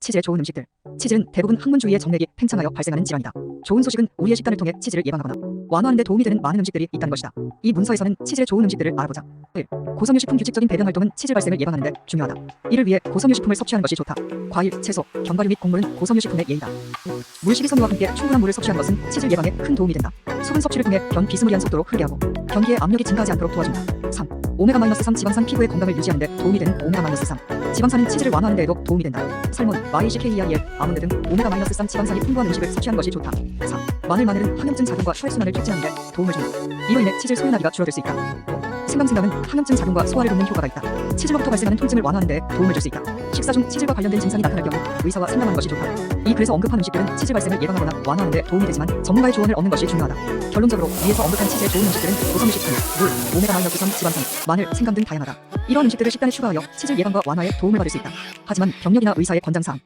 치질에 좋은 음식들. 치질은 대부분 항문주위의 정맥이 팽창하여 발생하는 질환이다. 좋은 소식은 우리의 식단을 통해 치질을 예방하거나 완화하는 데 도움이 되는 많은 음식들이 있다는 것이다. 이 문서에서는 치질에 좋은 음식들을 알아보자. 1. 고섬유식품 규칙적인 배변 활동은 치질 발생을 예방하는 데 중요하다. 이를 위해 고섬유식품을 섭취하는 것이 좋다. 과일, 채소, 견과류 및 곡물은 고섬유식품의 예이다. 물 식이섬유와 함께 충분한 물을 섭취하는 것은 치질 예방에 큰 도움이 된다. 수분 섭취를 통해 변 비스무리한 속도로 흐르게 하고 변기의 압력이 증가하지 않도록 도와준다. 3. 오메가-3 지방산 피부의 건강을 유지하는 데 도움이 되는 오메가-3 지방산은 치질을 완화하는 데에도 도움이 된다. 살몬, 마이시케이아엘, 아몬드 등 오메가-3 지방산이 풍부한 음식을 섭취하는 것이 좋다. 4. 마늘 마늘은 항염증 작용과 혈순환을 촉진하는 데 도움을 준다. 이로 인해 치질 소요나기가 줄어들 수 있다. 생강생강은 항염증 작용과 소화를 돕는 효과가 있다. 치질로부터 발생하는 통증을 완화하는 데 도움을 줄 수 있다. 식사 중 치질과 관련된 증상이 나타날 경우 의사와 상담하는 것이 좋다. 이 글에서 언급한 음식들은 치질 발생을 예방하거나 완화하는 데 도움이 되지만 전문가의 조언을 얻는 것이 중요하다. 결론적으로 위에서 언급한 치질에 좋은 음식들은 고섬유 식품, 물, 오메가-3 지방산, 마늘, 생강 등 다양하다. 이러한 음식들을 식단에 추가하여 치질 예방과 완화에 도움을 받을 수 있다. 하지만 병력이나 의사의 권장사항,